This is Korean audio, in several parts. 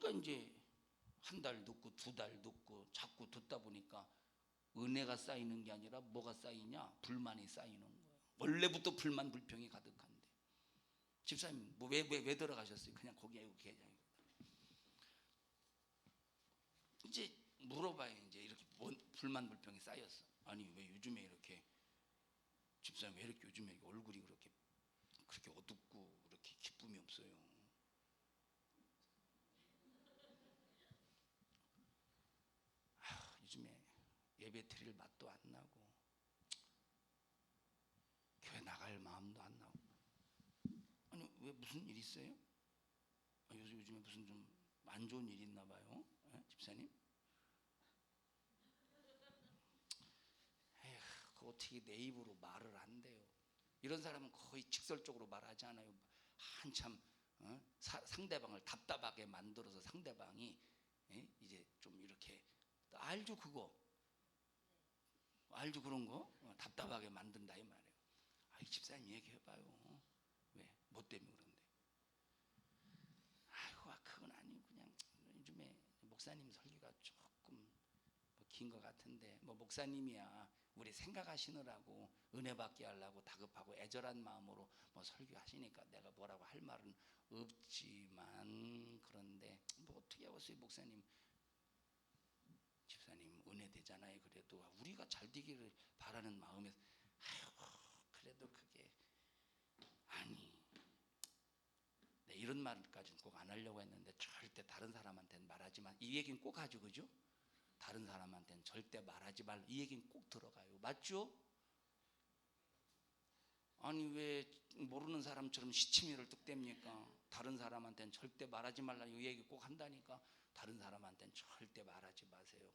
그러니까 이제 한 달 듣고 두 달 듣고 자꾸 듣다 보니까 은혜가 쌓이는 게 아니라 뭐가 쌓이냐 불만이 쌓이는 거예요. 원래부터 불만 불평이 가득한데 집사님 뭐 왜 왜 왜 들어가셨어요? 그냥 거기에 계좌 이제 물어봐요 이제 이렇게 뭔 불만 불평이 쌓였어. 아니 왜 요즘에 이렇게 집사님 왜 이렇게 요즘에 얼굴이 그렇게 그렇게 어둡고 그렇게 기쁨이 없어요. 아, 요즘에 예배 드릴 맛도 안 나고 교회 나갈 마음도 안 나고 아니 왜 무슨 일 있어요? 아, 요즘 요즘에 무슨 좀 안 좋은 일 있나 봐요, 예? 집사님? 에휴, 그 어떻게 내 입으로 말을 안 돼요? 이런 사람은 거의 직설적으로 말하지 않아요. 한참 어? 사- 상대방을 답답하게 만들어서 상대방이 예? 이제 좀 이렇게 알죠 그거 알죠 그런 거 어, 답답하게 만든다 이 말이에요. 아이 집사님 얘기해봐요. 왜? 뭐 때문에 그런데? 아이고 아, 그건 아니고 그냥 요즘에 목사님 설교가 조금 뭐 긴것 같은데 뭐 목사님이야 우리 생각하시느라고 은혜 받게 하려고 다급하고 애절한 마음으로 뭐 설교하시니까 내가 뭐라고 할 말은 없지만 그런데 뭐 어떻게 하겠어요 목사님 은혜 되잖아요. 그래도 우리가 잘 되기를 바라는 마음에서 아이고 그래도 그게 아니. 네, 이런 말까지는 꼭 안 하려고 했는데 절대 다른 사람한테는 말하지만 이 얘기는 꼭 하죠. 그죠? 다른 사람한테는 절대 말하지 말라. 이 얘기는 꼭 들어가요. 맞죠? 아니 왜 모르는 사람처럼 시치미를 뚝댑니까? 다른 사람한테는 절대 말하지 말라. 이 얘기 꼭 한다니까? 다른 사람한테는 절대 말하지 마세요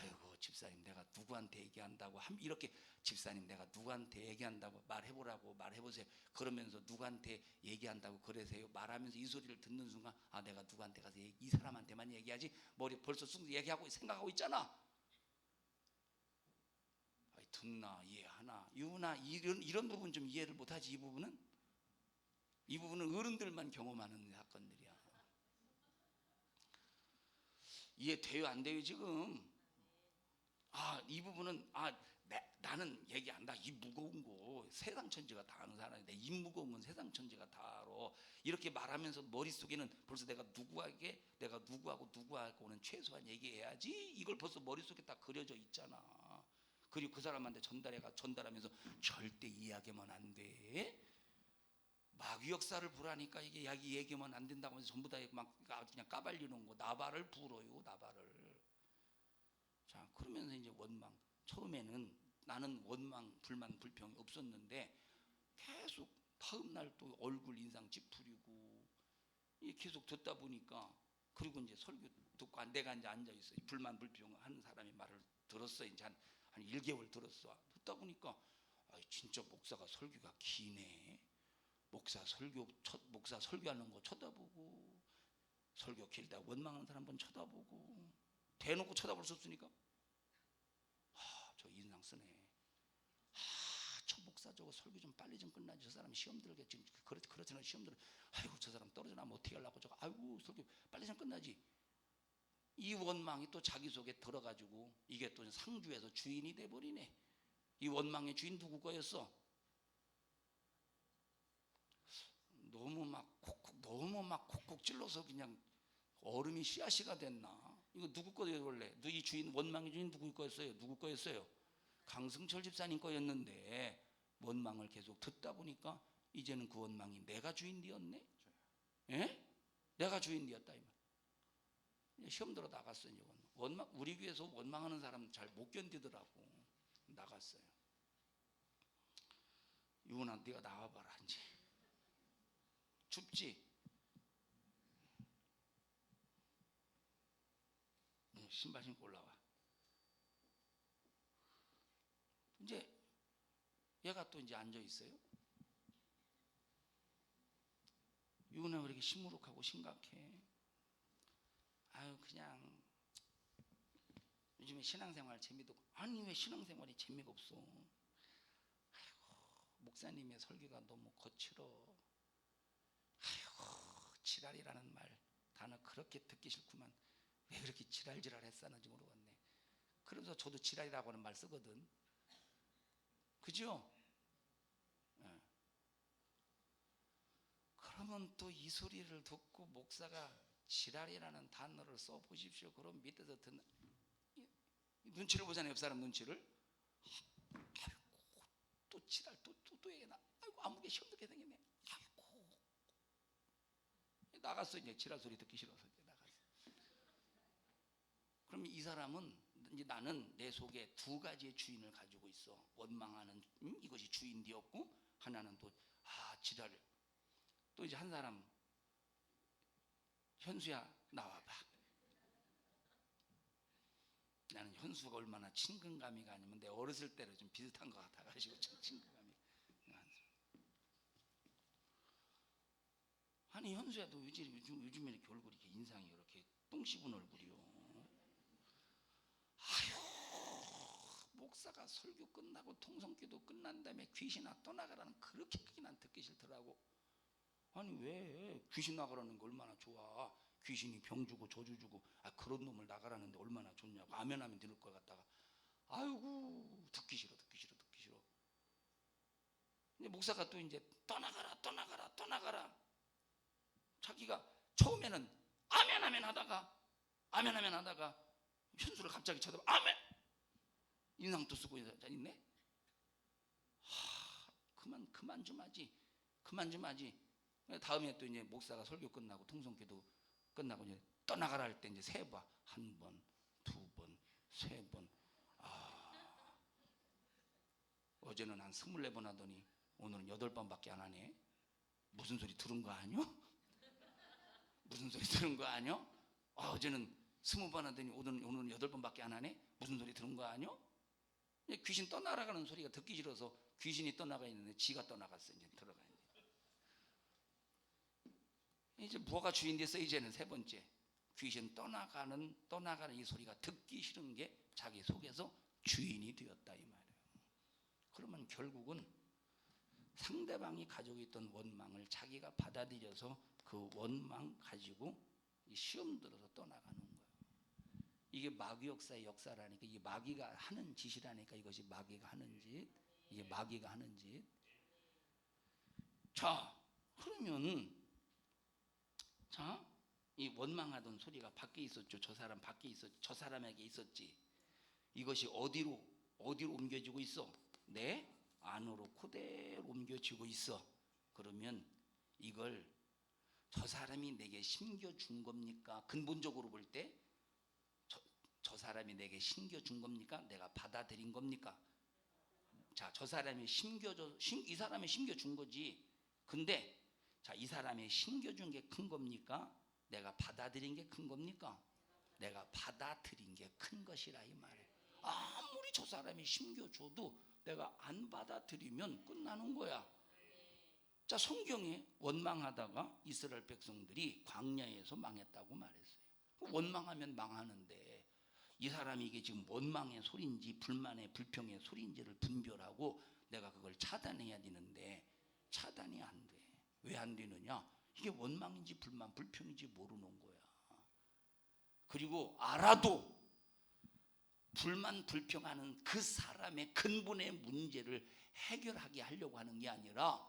아이고 집사님 내가 누구한테 얘기한다고 함 이렇게 집사님 내가 누구한테 얘기한다고 말해보라고 말해보세요. 그러면서 누구한테 얘기한다고 그러세요? 말하면서 이 소리를 듣는 순간 아 내가 누구한테 가서 이 사람한테만 얘기하지? 머리 벌써 쑥 얘기하고 생각하고 있잖아. 아이, 듣나 이해하나. 이유나 이런 이런 부분 좀 이해를 못하지 이 부분은? 이 부분은 어른들만 경험하는 사건들이야. 이해돼요 안 돼요 지금 아, 이 부분은 아, 내, 나는 얘기한다. 이 무거운 거 세상 천지가 다 아는 사람인데 이 무거운 건 세상 천지가 다 알아. 이렇게 말하면서 머릿속에는 벌써 내가 누구에게 내가 누구하고 누구하고는 최소한 얘기해야지. 이걸 벌써 머릿속에 다 그려져 있잖아. 그리고 그 사람한테 전달해가 전달하면서 절대 이야기하면 안 돼. 마귀 역사를 부라니까 이게 야기 얘기하면 안 된다고 하면서 전부 다 막 그냥 까발리는 거 나발을 불어요 나발을 자 그러면서 이제 원망. 처음에는 나는 원망 불만 불평이 없었는데 계속 다음 날 또 얼굴 인상 찌푸리고 이 계속 듣다 보니까 그리고 이제 설교 듣고 내가 이제 앉아 있어요 불만 불평 하는 사람의 말을 들었어요 이제 한, 한 1개월 들었어. 듣다 보니까 아 진짜 목사가 설교가 기네. 목사 설교 첫 목사 설교하는 거 쳐다보고 설교 길다 원망하는 사람 한번 쳐다보고 대놓고 쳐다볼 수 없으니까 쓰네. 아, 저 목사 저거 설교 좀 빨리 좀 끝나지. 저 사람 시험 들게 지금 그렇 그렇잖아 시험 들어. 아이고 저 사람 떨어져 나면 어떻게 하려고 저거. 아이고 설교 빨리 좀 끝나지. 이 원망이 또 자기 속에 들어가지고 이게 또 상주에서 주인이 돼 버리네. 이 원망의 주인 누구 거였어? 너무 막 콕콕 너무 막 콕콕 찔러서 그냥 얼음이 씨앗이가 됐나? 이거 누구 거예요 원래? 이 주인 원망의 주인 누구 거였어요? 누구 거였어요? 강승철 집사님 거였는데 원망을 계속 듣다 보니까 이제는 그 원망이 내가 주인 되었네. 예? 내가 주인 되었다 이 말. 시험 들어 나갔어요. 이제 원망. 원망 우리 교회에서 원망하는 사람 잘 못 견디더라고. 나갔어요. 유은아 네가 나와봐라 이제. 춥지? 응, 신발 신고 올라와. 이제 얘가 또 이제 앉아 있어요. 유은아 왜 이렇게 시무룩하고 심각해? 아유 그냥 요즘에 신앙생활 재미도. 아니 왜 신앙생활이 재미가 없어? 아이고 목사님의 설교가 너무 거칠어. 아이고 지랄이라는 말 나는 그렇게 듣기 싫구만. 왜 그렇게 지랄지랄 했었는지 모르겠네. 그러면서 저도 지랄이라고 하는 말 쓰거든. 그죠? 예. 그러면 또이 소리를 듣고 목사가 지랄이라는 단어를 써 보십시오. 그럼 밑에서 듣는 눈치를 보잖아요. 옆 사람 눈치를. 아이고 또 지랄 또또또 얘기나. 아이고 아무게 시험 듣게 생겼네. 아이고 나갔어 이제 지랄 소리 듣기 싫어서 이제 나갔어. 그럼 이 사람은 이제 나는 내 속에 두 가지의 주인을 가지고 있어. 원망하는 음, 이것이 주인 되었고 하나는 또 아 지랄. 또 이제 한 사람 현수야 나와봐. 나는 현수가 얼마나 친근감이가 아니면 내 어렸을 때로 좀 비슷한 것 같아가지고 참 친근감이. 아니 현수야 너 요즘 요즘에 이렇게 얼굴이 이렇게 인상이 이렇게 똥 씹은 얼굴이요. 아휴 목사가 설교 끝나고 통성기도 끝난 다음에 귀신아 떠나가라는 그렇게 크게 난 듣기 싫더라고. 아니 왜? 귀신 나가라는 게 얼마나 좋아? 귀신이 병 주고 저주 주고. 아 그런 놈을 나가라는데 얼마나 좋냐고 아멘하면 들을 것 같다가. 아이고 듣기 싫어 듣기 싫어 듣기 싫어. 이제 목사가 또 이제 떠나가라 떠나가라 떠나가라. 자기가 처음에는 아멘 아멘 하다가 아멘 아멘 하다가 현수를 갑자기 쳐다봐. 아멘! 인상도 쓰고 있네? 하 그만 그만 좀 하지. 그만 좀 하지 다음에 또 이제 목사가 설교 끝나고 통성기도 끝나고 이제 떠나가라 할 때 이제 세 봐 한 번, 두 번, 세 번. 아 어제는 한 스물네 번 하더니 오늘은 여덟 번밖에 안 하네. 무슨 소리 들은 거 아니요? 무슨 소리 들은 거 아니요? 아, 어제는 스무 번 하더니 오늘은 오늘은 여덟 번밖에 안 하네. 무슨 소리 들은 거 아니요? 귀신 떠나가는 소리가 듣기 싫어서 귀신이 떠나가 있는데 지가 떠나갔어 이제 들어가. 이제 뭐가 주인 됐어 이제는 세 번째 귀신 떠나가는 떠나가는 이 소리가 듣기 싫은 게 자기 속에서 주인이 되었다 이 말이에요. 그러면 결국은 상대방이 가지고 있던 원망을 자기가 받아들여서 그 원망 가지고 이 시험 들어서 떠나가는 거예요. 이게 마귀 역사의 역사라니까 이게 마귀가 하는 짓이라니까 이것이 마귀가 하는 짓, 이게 마귀가 하는 짓. 자, 그러면 자, 이 원망하던 소리가 밖에 있었죠. 저 사람 밖에 있었, 저 사람에게 있었지. 이것이 어디로 어디로 옮겨지고 있어? 내 안으로 그대로 옮겨지고 있어. 그러면 이걸 저 사람이 내게 심겨준 겁니까? 근본적으로 볼 때 저, 저 사람이 내게 심겨준 겁니까? 내가 받아들인 겁니까? 자, 저 사람이 심겨줘, 심, 이 사람이 심겨준 거지. 근데 자, 이 사람이 심겨준 게 큰 겁니까? 내가 받아들인 게 큰 겁니까? 내가 받아들인 게 큰 것이라 이 말이에요. 아무리 저 사람이 심겨줘도 내가 안 받아들이면 끝나는 거야. 자, 성경에 원망하다가 이스라엘 백성들이 광야에서 망했다고 말했어요. 원망하면 망하는데 이 사람이 이게 지금 원망의 소리인지 불만의 불평의 소리인지를 분별하고 내가 그걸 차단해야 되는데 차단이 안 돼. 왜 안 되느냐? 이게 원망인지 불만, 불평인지 모르는 거야. 그리고 알아도 불만, 불평하는 그 사람의 근본의 문제를 해결하게 하려고 하는 게 아니라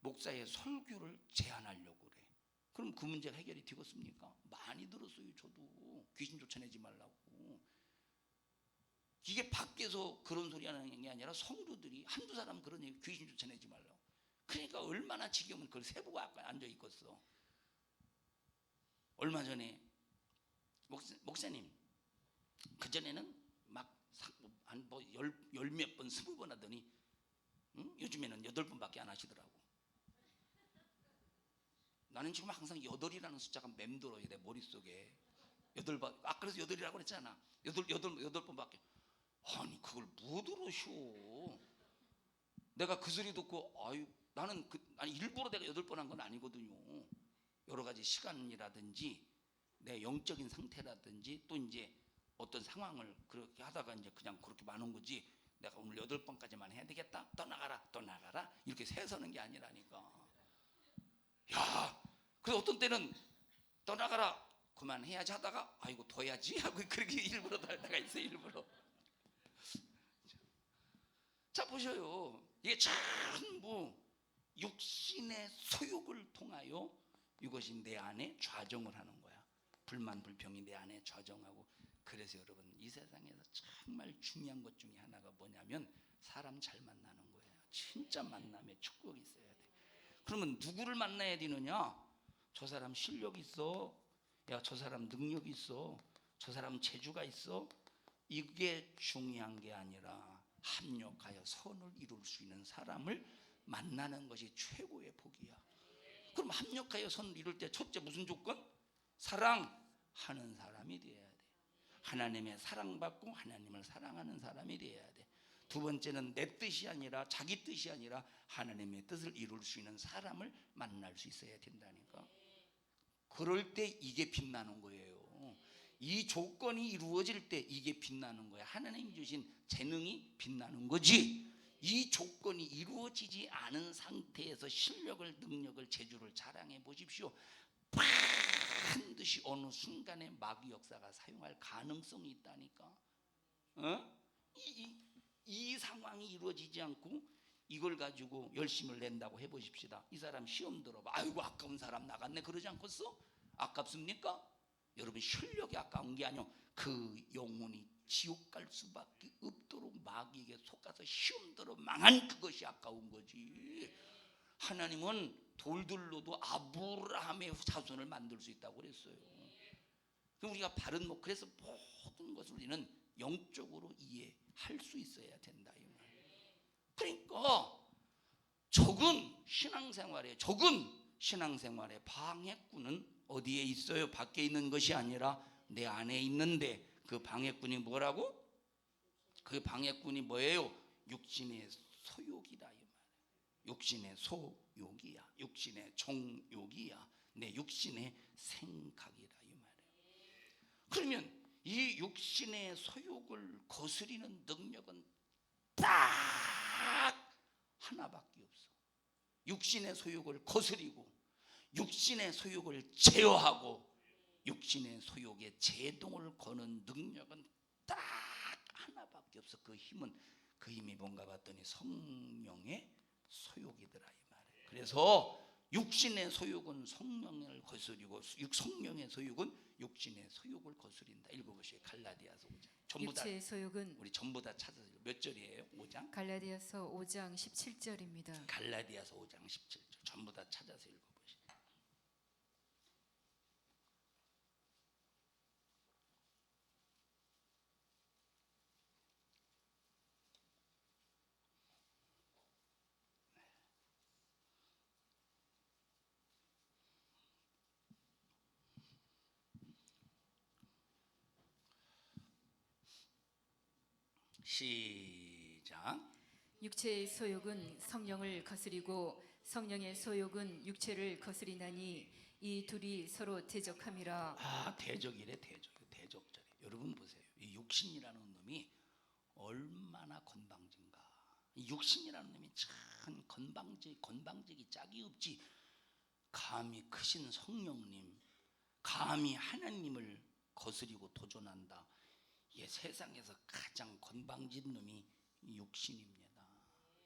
목사의 설교를 제안하려고 그래. 그럼 그 문제가 해결이 되겠습니까? 많이 들었어요, 저도. 귀신 쫓아내지 말라고. 이게 밖에서 그런 소리 하는 게 아니라 성도들이 한두 사람 그런 얘기 귀신 쫓아내지 말라고. 그러니까 얼마나 지겨우면 그걸 세보고 앉아 있겠어. 얼마 전에 목사, 목사님 그 전에는 막한뭐열열 번 스무 번 하더니 응? 요즘에는 여덟 번밖에 안 하시더라고. 나는 지금 항상 여덟이라는 숫자가 맴돌아요 내 머릿속에 여덟 번. 아 그래서 여덟이라고 그랬잖아. 여덟 여덟 여덟 번밖에. 아니 그걸 못 들으셔. 내가 그 소리 듣고 아유 나는 그 아니 일부러 내가 여덟 번 한 건 아니거든요. 여러 가지 시간이라든지 내 영적인 상태라든지 또 이제 어떤 상황을 그렇게 하다가 이제 그냥 그렇게 많은 거지. 내가 오늘 여덟 번까지만 해야 되겠다. 떠나가라, 떠나가라 이렇게 세서는 게 아니라니까. 야, 그그 어떤 때는 떠나가라 그만해야지 하다가 아이고 둬야지 하고 그렇게 일부러 달 때가 있어요 일부러 자 보셔요 이게 전부 육신의 소욕을 통하여 이것이 내 안에 좌정을 하는 거야. 불만 불평이 내 안에 좌정하고. 그래서 여러분 이 세상에서 정말 중요한 것 중에 하나가 뭐냐면 사람 잘 만나는 거예요. 진짜 만남에 축복이 있어야 돼. 그러면 누구를 만나야 되느냐? 저 사람 실력 있어. 야 저 사람 능력 있어. 저 사람 재주가 있어. 이게 중요한 게 아니라 합력하여 선을 이룰 수 있는 사람을 만나는 것이 최고의 복이야 그럼 합력하여 선을 이룰 때 첫째 무슨 조건? 사랑하는 사람이 돼야 돼 하나님의 사랑받고 하나님을 사랑하는 사람이 돼야 돼 두 번째는 내 뜻이 아니라 자기 뜻이 아니라 하나님의 뜻을 이룰 수 있는 사람을 만날 수 있어야 된다니까 그럴 때 이게 빛나는 거예요. 이 조건이 이루어질 때 이게 빛나는 거야. 하나님 주신 재능이 빛나는 거지. 이 조건이 이루어지지 않은 상태에서 실력을, 능력을, 재주를 자랑해 보십시오. 반드시 어느 순간에 마귀 역사가 사용할 가능성이 있다니까. 어? 이, 이, 이 상황이 이루어지지 않고 이걸 가지고 열심을 낸다고 해보십시다. 이 사람 시험 들어봐. 아이고 아까운 사람 나갔네. 그러지 않겠어? 아깝습니까? 여러분 실력이 아까운 게 아니요. 그 영혼이 지옥 갈 수밖에 없도록 마귀에게 속아서 들어 망한 그것이 아까운 거지. 하나님은 돌들로도 아브라함의 자손을 만들 수 있다고 그랬어요. 우리가 바른 뭐 그래서 모든 것을 우리는 영적으로 이해할 수 있어야 된다. 그러니까 적은 신앙생활에 적은 신앙생활의 방해꾼은 어디에 있어요? 밖에 있는 것이 아니라 내 안에 있는데 그 방해꾼이 뭐라고? 그 방해꾼이 뭐예요? 육신의 소욕이다 이 말이에요. 육신의 소욕이야. 육신의 정욕이야. 내 육신의 생각이다 이 말이에요. 그러면 이 육신의 소욕을 거스리는 능력은 딱 하나밖에 없어. 육신의 소욕을 거스리고 육신의 소욕을 제어하고 육신의 소욕에 제동을 거는 능력은 딱 하나밖에 없어. 그 힘은 그 힘이 뭔가 봤더니 성령의 소욕이더라 이 말이에요. 그래서 육신의 소욕은 성령을 거스리고 육- 성령의 소욕은 육신의 소욕을 거스린다. 읽어보세요. 갈라디아서 5장. 전부 다 육체의 소욕은 우리 전부 다 찾아서. 몇 절이에요? 5장? 갈라디아서 5장 17절입니다. 갈라디아서 5장 17절. 전부 다 찾아서 읽어보세요. 시작. 육체의 소욕은 성령을 거스리고 성령의 소욕은 육체를 거스리나니 이 둘이 서로 대적함이라. 아 대적이래 대적. 대적절에 여러분 보세요. 이 육신이라는 놈이 얼마나 건방진가. 이 육신이라는 놈이 참 건방지 건방지기 짝이 없지. 감히 크신 성령님 감히 하나님을 거스리고 도전한다 이 세상에서 가장 건방진 놈이 이 육신입니다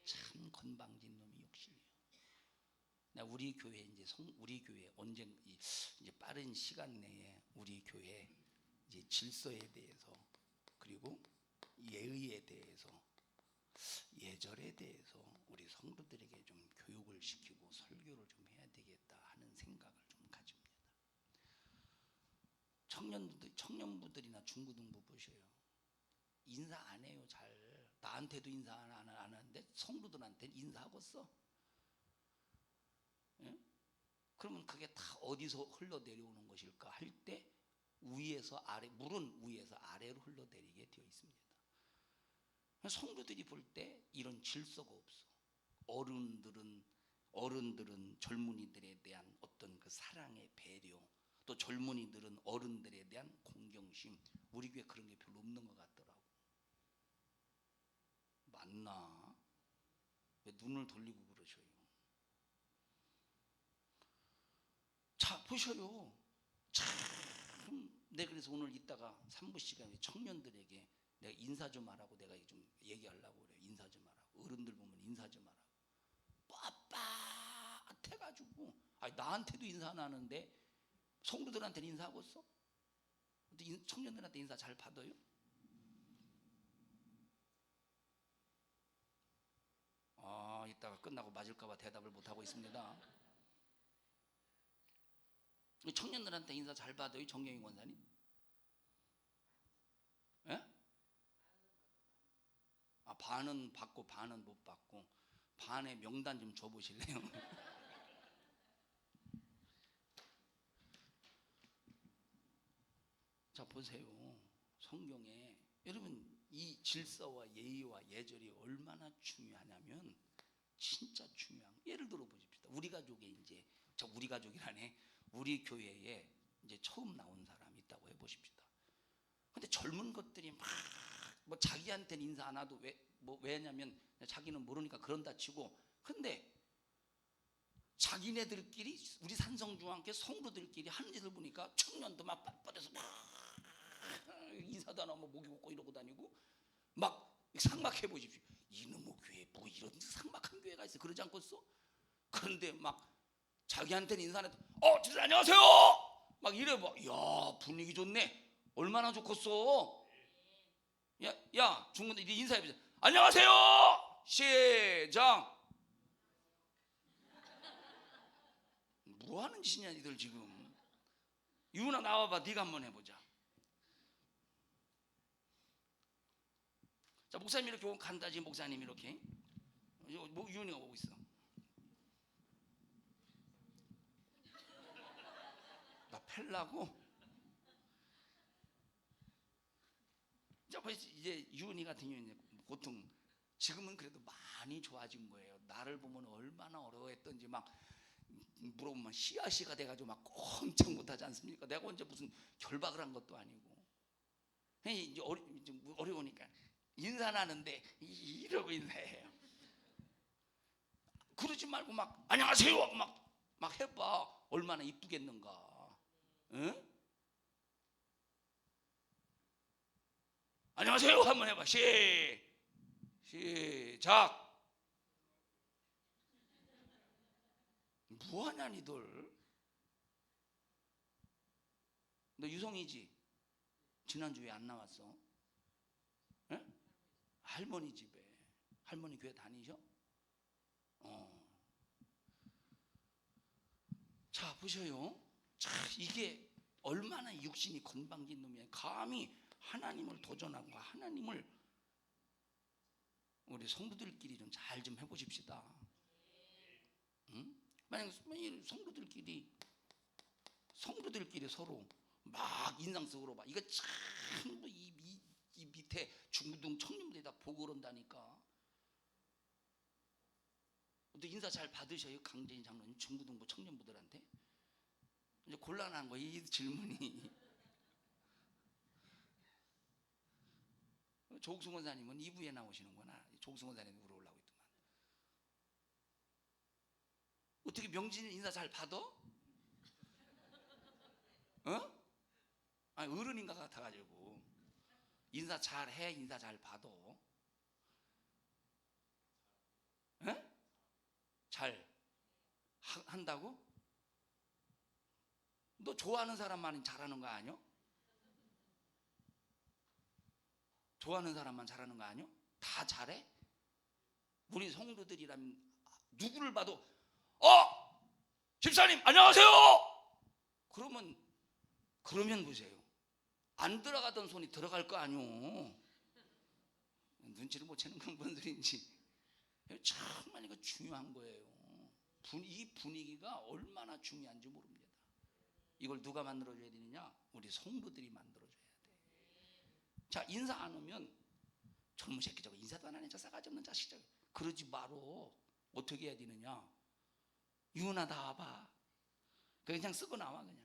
참 건방진 놈이 육신이에요 나 우리 교회 이제 성 우리 교회 이- 이제 빠른 시간 내에 우리 교회 이제 질서에 대해서 그리고 예의에 대해서 예절에 대해서 우리 성도들에게 좀 교육을 시키고 설교를 좀 해야 되겠다 하는 생각을. 청년들 청년부들이나 중고등부 보셔요. 인사 안 해요 잘. 나한테도 인사 안, 안, 안 하는데 성도들한테 인사하고 써. 예? 그러면 그게 다 어디서 흘러 내려오는 것일까 할 때 위에서 아래 물은 위에서 아래로 흘러내리게 되어 있습니다. 성도들이 볼 때 이런 질서가 없어. 어른들은 어른들은 젊은이들에 대한 어떤 그 사랑의 배려, 또 젊은이들은 어른들에 대한 공경심. 우리 교회 그런 게 별로 없는 것 같더라고. 맞나? 왜 눈을 돌리고 그러셔요? 자 보셔요. 참, 내 그래서 오늘 이따가 3부 시간에 청년들에게 내가 인사 좀 하라고 내가 좀 얘기하려고 그래요. 인사 좀 하라고. 어른들 보면 인사 좀 하라고. 빳빳해가지고 아니 나한테도 인사 안 하는데 성도들한테는 인사하고 있어? 청년들한테 인사 잘 받아요? 아 이따가 끝나고 맞을까봐 대답을 못 하고 있습니다. 이 청년들한테 인사 잘 받아요, 정경희 권사님? 예? 아 반은 받고 반은 못 받고 반의 명단 좀 줘보실래요? 자 보세요, 성경에 여러분 이 질서와 예의와 예절이 얼마나 중요하냐면 진짜 중요한. 거. 예를 들어 보십시다. 우리 가족에 이제 저 우리 가족이라네. 우리 교회에 이제 처음 나온 사람이 있다고 해 보십시다. 근데 젊은 것들이 막 뭐 자기한테는 인사 안 하도 왜 뭐 왜냐면 자기는 모르니까 그런다 치고 근데 자기네들끼리 우리 산성중앙교 성도들끼리 하는 짓을 보니까 청년도 막 빳빳해서 막 인사도 안 하고 목이 걷고 이러고 다니고 막 상막해 보십시오. 이놈의 교회 뭐 이런 상막한 교회가 있어 그러지 않겠어? 그런데 막 자기한테는 인사 안 해도 어, 진짜 안녕하세요. 막 이래 봐. 야 분위기 좋네. 얼마나 좋겠어. 야, 야 중간에 이제 인사해 보자. 안녕하세요. 시작. 뭐 하는 짓이냐 니들 지금. 유나 나와봐. 네가 한번 해보자. 자 목사님 이렇게 오면 간다 지금 목사님 이렇게. 뭐 유은이가 오고 있어. 나. 자, 벌써 이제 유은이 같은 경우는 보통 지금은 그래도 많이 좋아진 거예요. 나를 보면 얼마나 어려워했던지 막 물어보면 씨앗이가 돼가지고 막 엄청 못하지 않습니까? 내가 언제 무슨 결박을 한 것도 아니고. 이제 어려우니까 인사는 하는데 이- 이러고 인사해요. 그러지 말고 막 안녕하세요 하고 막, 막 해봐. 얼마나 이쁘겠는가. 응? 안녕하세요 한번 해봐. 시 시작. 뭐하냐 니들? 너 유성이지? 지난주에 안 나왔어? 응? 할머니 집에 할머니 교회 다니셔? 어. 자 보셔요. 자 이게 얼마나 육신이 건방진 놈이야. 감히 하나님을 도전하고 하나님을 우리 성도들끼리 좀 잘 좀 해보십시다. 응? 만약 이 성도들끼리 성도들끼리 서로 막 인상 쓰고 봐. 이거 참이 밑에 중등 청년들이 다 보고 그런다니까. 또 인사 잘 받으셔요 강재인 장로님 중고등부 청년부들한테 이제 곤란한 거이 질문이 조국승 원사님은 2부에 나오시는구나 조국승 원사님 물어보려고 했더만 어떻게 명진 인사 잘 받아? 어? 아니 어른인가 같아가지고 인사 잘 해 인사 잘 받아 에? 잘 하- 한다고? 너 좋아하는 사람만 잘하는 거 아니야? 좋아하는 사람만 잘하는 거 아니야? 다 잘해? 우리 성도들이라면 누구를 봐도 어 집사님 안녕하세요. 그러면 그러면 보세요. 안 들어가던 손이 들어갈 거 아니오. 눈치를 못 채는 건뭔 소리인지. 정말 이거 중요한 거예요. 분- 이 분위기가 얼마나 중요한지 모릅니다. 이걸 누가 만들어줘야 되느냐? 우리 성도들이 만들어줘야 돼. 자 인사 안 오면 젊은 새끼 저거 인사도 안 하네 저 싸가지 없는 자식 저거 그러지 마로 어떻게 해야 되느냐? 유나 나와봐. 그냥 쓰고 나와 그냥.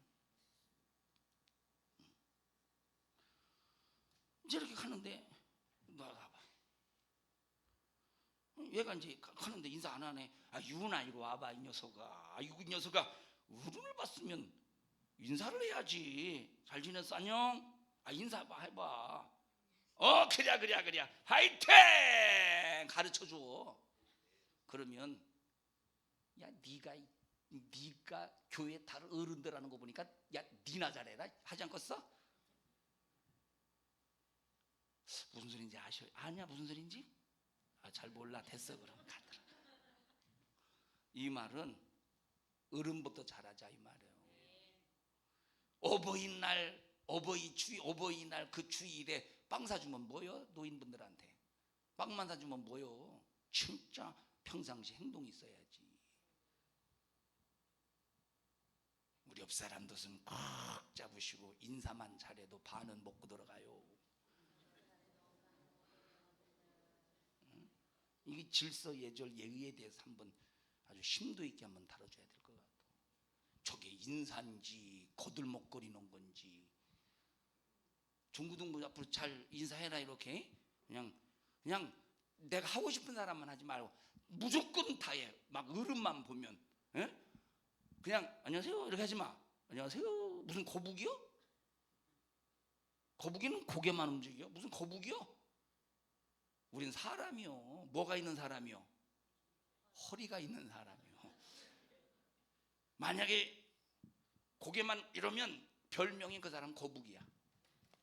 이렇게 가는데 나가봐. 얘가 이제 가- 가는데 인사 안 하네. 아 유나 이리 와봐 이 녀석아. 아이고 이 녀석아 어른을 봤으면 인사를 해야지. 잘 지냈어? 안녕? 아 인사 봐 해봐. 어 그래 그래 그래 화이팅 가르쳐 줘. 그러면 야 네가 이- 네가 교회 다른 어른들 하는 거 보니까 야 니나 잘해라 하지 않겠어? 무슨 소리인지 아셔? 아냐 무슨 소리인지? 아 잘 몰라 됐어 그럼 가더라. 이 말은 어른부터 잘하자 이 말이에요. 어버이날 어버이 주 어버이날 그 주일에 빵 사주면 뭐요 노인분들한테 빵만 사주면 뭐요 진짜 평상시 행동이 있어야지. 우리 옆 사람도 손꼭 잡으시고 인사만 잘해도 반은 먹고 들어가요. 이게 질서 예절 예의에 대해서 한번 아주 심도 있게 한번 다뤄줘야 될 것 같아. 저게 인사인지 거들먹거리는 건지 중구등부 앞으로 잘 인사해라 이렇게 그냥 그냥 내가 하고 싶은 사람만 하지 말고 무조건 다해 막 어른만 보면 예? 그냥 안녕하세요 이렇게 하지 마 안녕하세요 무슨 거북이요? 거북이는 고개만 움직여 무슨 거북이요? 우린 사람이요. 뭐가 있는 사람이요? 허리가 있는 사람이요. 만약에 고개만 이러면 별명이 그 사람 거북이야.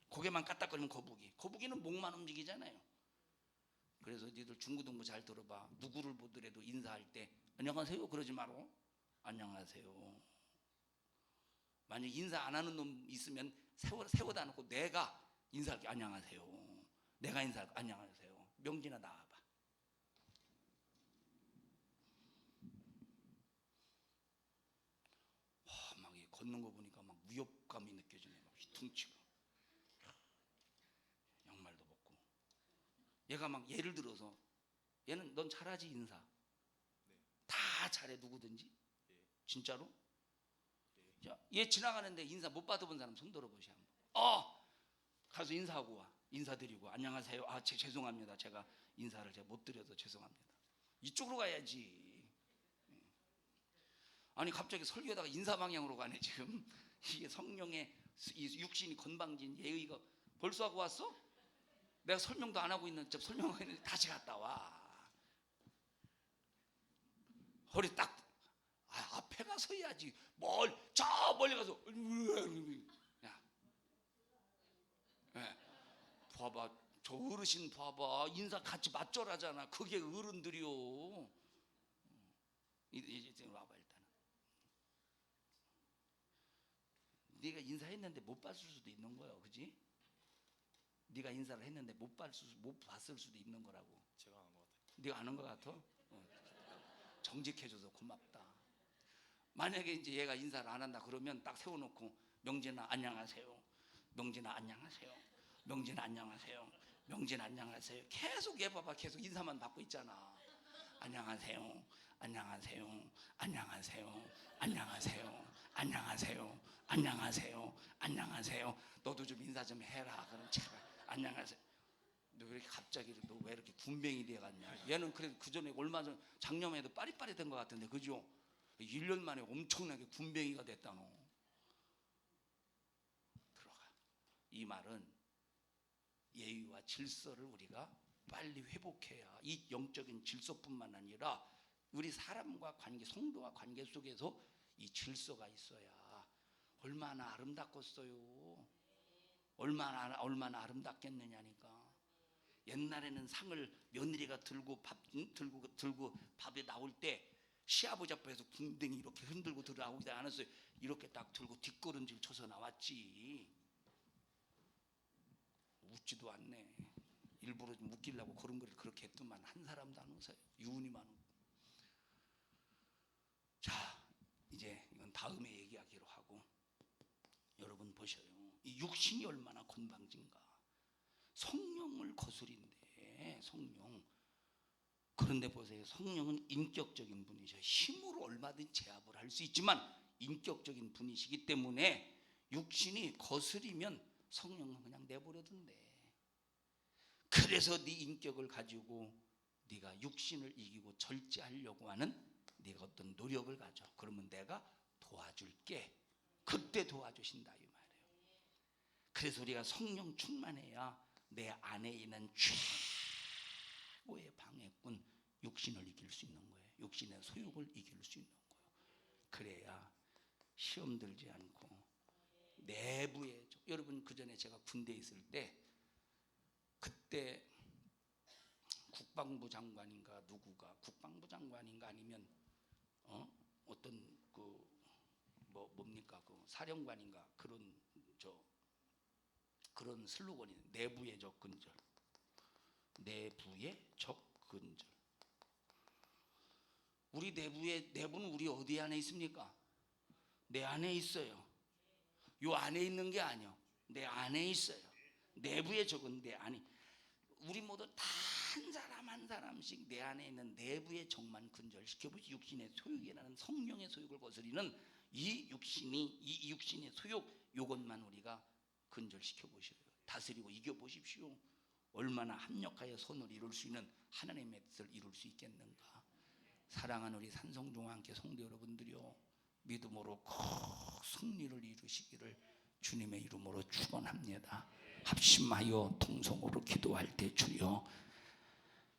고개만 까딱거리면 거북이. 거북이는 목만 움직이잖아요. 그래서 니들 중고등부 잘 들어봐. 누구를 보더라도 인사할 때 안녕하세요. 그러지 말고 안녕하세요. 만약 인사 안 하는 놈 있으면 세워, 세워다 놓고 내가 인사할게 안녕하세요. 내가 인사할게 안녕하세요 명진아 나와봐. 와, 막이 걷는 거 보니까 막 위협감이 느껴지네 막 휘퉁치고. 양말도 벗고. 얘가 막 예를 들어서 얘는 넌 잘하지 인사. 다 잘해 누구든지? 진짜로? 자, 얘 지나가는데 인사 못 받아본 사람 손 들어보시 한번. 어! 가서 인사하고 와 인사드리고 안녕하세요. 아 제, 죄송합니다. 제가 인사를 제가 못 드려서 죄송합니다. 이쪽으로 가야지. 예. 아니 갑자기 설교다가 인사 방향으로 가네 지금. 이게 성령의 이 육신이 건방진 예의가 벌써 하고 왔어? 내가 설명도 안 하고 있는 저 설명하고 있는데 다시 갔다 와. 허리 딱 아, 앞에 가서 해야지. 뭘저 멀리 가서. 야. 예. 봐봐 저 어르신 봐봐 인사 같이 맞절하잖아 그게 어른들이요 이- 이제 좀 와봐 일단은 네가 인사했는데 못 봤을 수도 있는 거야 그지 네가 인사를 했는데 못 봤을, 수- 못 봤을 수도 있는 거라고 제가 안것 같아요. 네가 아는 것 같아? 어. 정직해줘서 고맙다. 만약에 이제 얘가 인사를 안 한다 그러면 딱 세워놓고 명진아 안녕하세요. 명진아 안녕하세요. 명진아 안녕하세요. 명진 안녕하세요. 계속 얘 봐봐 계속 인사만 받고 있잖아. 안녕하세요. 안녕하세요. 안녕하세요. 안녕하세요. 안녕하세요. 안녕하세요. 안녕하세요. 너도 좀 인사 좀 해라. 그럼 제발 안녕하세요. 너 왜 이렇게 갑자기 너 왜 이렇게 군뱅이 돼 갔냐? 얘는 그래도 그 전에 얼마 전 작년에도 빠릿빠릿한 것 같은데 그죠? 1년 만에 엄청나게 군뱅이가 됐다 너. 들어가. 이 말은 예의와 질서를 우리가 빨리 회복해야 이 영적인 질서뿐만 아니라 우리 사람과 관계, 성도와 관계 속에서 이 질서가 있어야 얼마나 아름답겠어요. 얼마나 얼마나 아름답겠느냐니까. 옛날에는 상을 며느리가 들고 밥 응? 들고 들고 밥에 나올 때 시아버지 앞에서 궁뎅이 이렇게 흔들고 들어가고 안 했어요. 이렇게 딱 들고 뒷걸음질 쳐서 나왔지. 웃지도 않네. 일부러 좀 웃기려고 그런 걸 그렇게 했더만 한 사람도 안 웃어요. 유은이만 웃고. 자, 이제 이건 다음에 얘기하기로 하고 여러분 보셔요. 이 육신이 얼마나 건방진가. 성령을 거스린데 성령. 그런데 보세요. 성령은 인격적인 분이셔. 힘으로 얼마든 제압을 할 수 있지만 인격적인 분이시기 때문에 육신이 거스리면 성령은 그냥 내버려둔대. 그래서 네 인격을 가지고 네가 육신을 이기고 절제하려고 하는 네가 어떤 노력을 가져. 그러면 내가 도와줄게. 그때 도와주신다 이 말이에요. 그래서 우리가 성령 충만해야 내 안에 있는 최고의 방해꾼 육신을 이길 수 있는 거예요. 육신의 소욕을 이길 수 있는 거예요. 그래야 시험 들지 않고 내부에 여러분 그 전에 제가 군대 에 있을 때 그때 국방부 장관인가 누구가 국방부 장관인가 아니면 어? 어떤 그 뭐 뭡니까? 그 사령관인가? 그런 저 그런 슬로건이 내부의 접근절. 내부의 접근절. 우리 내부의 내부는 우리 어디 안에 있습니까? 내 안에 있어요. 요 안에 있는 게 아니요. 내 안에 있어요. 내부에 적은 내 안에 우리 모두 다 한 사람 한 사람씩 내 안에 있는 내부의 정만 근절시켜 보시 육신의 소욕이라는 성령의 소욕을 거스리는 이 육신이 이 육신의 소욕 요것만 우리가 근절시켜 보셔요. 다스리고 이겨 보십시오. 얼마나 합력하여 선을 이룰 수 있는 하나님의 뜻을 이룰 수 있겠는가? 사랑하는 우리 산성중앙 함께 성도 여러분들이요 믿음으로 꼭 승리를 이루시기를 주님의 이름으로 축원합니다. 합심하여 통성으로 기도할 때 주여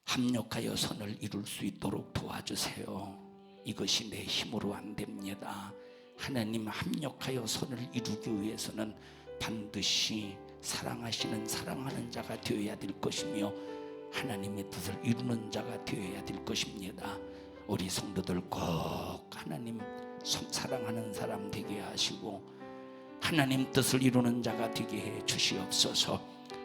합력하여 선을 이룰 수 있도록 도와주세요. 이것이 내 힘으로 안 됩니다. 하나님 합력하여 선을 이루기 위해서는 반드시 사랑하시는 사랑하는 자가 되어야 될 것이며 하나님의 뜻을 이루는 자가 되어야 될 것입니다. 우리 성도들 꼭 하나님 성- 사랑하는 사람 되게 하시고 하나님 뜻을 이루는 자가 되게 해 주시옵소서.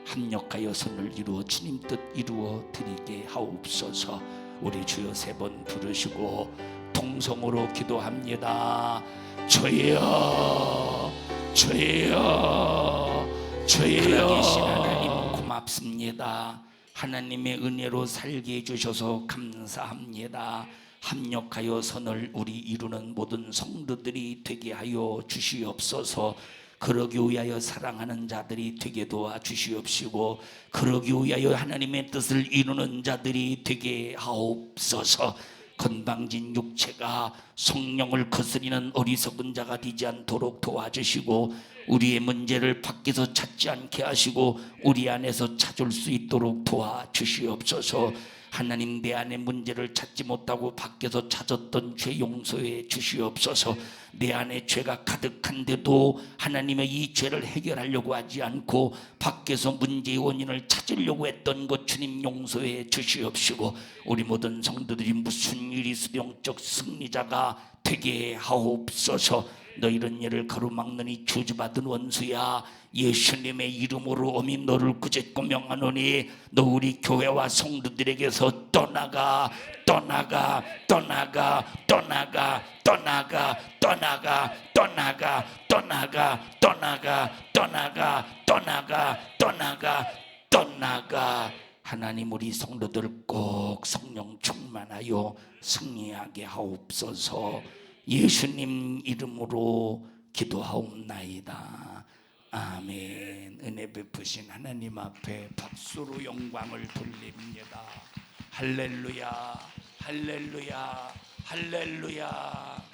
합력하여 선을 이루어 주님 뜻 이루어 드리게 하옵소서. 우리 주여 세 번 부르시고 통성으로 기도합니다. 주여, 주여, 주여. 계신 하나님 고맙습니다. 하나님의 은혜로 살게 해주셔서 감사합니다. 합력하여 선을 우리 이루는 모든 성도들이 되게 하여 주시옵소서. 그러기 위하여 사랑하는 자들이 되게 도와 주시옵시고 그러기 위하여 하나님의 뜻을 이루는 자들이 되게 하옵소서. 건방진 육체가 성령을 거스리는 어리석은 자가 되지 않도록 도와주시고 우리의 문제를 밖에서 찾지 않게 하시고 우리 안에서 찾을 수 있도록 도와주시옵소서. 하나님 내 안에 문제를 찾지 못하고 밖에서 찾았던 죄 용서해 주시옵소서. 내 안에 죄가 가득한데도 하나님의 이 죄를 해결하려고 하지 않고 밖에서 문제의 원인을 찾으려고 했던 것 주님 용서해 주시옵시고 우리 모든 성도들이 무슨 일이 영적 승리자가 되게 하옵소서. 너희는 이를 가로막느니 주주받은 원수야 예수님의 이름으로 어미 너를 구제고 명하노니 너 우리 교회와 성도들에게서 떠나가 떠나가 떠나가 떠나가 떠나가 떠나가 떠나가 떠나가 떠나가 떠나가 떠나가 떠나가 떠나가 하나님 우리 성도들 꼭 성령 충만하여 승리하게 하옵소서 예수님 이름으로 기도하옵나이다. 아멘. 은혜 베푸신 하나님 앞에 박수로 영광을 돌립니다. 할렐루야, 할렐루야, 할렐루야.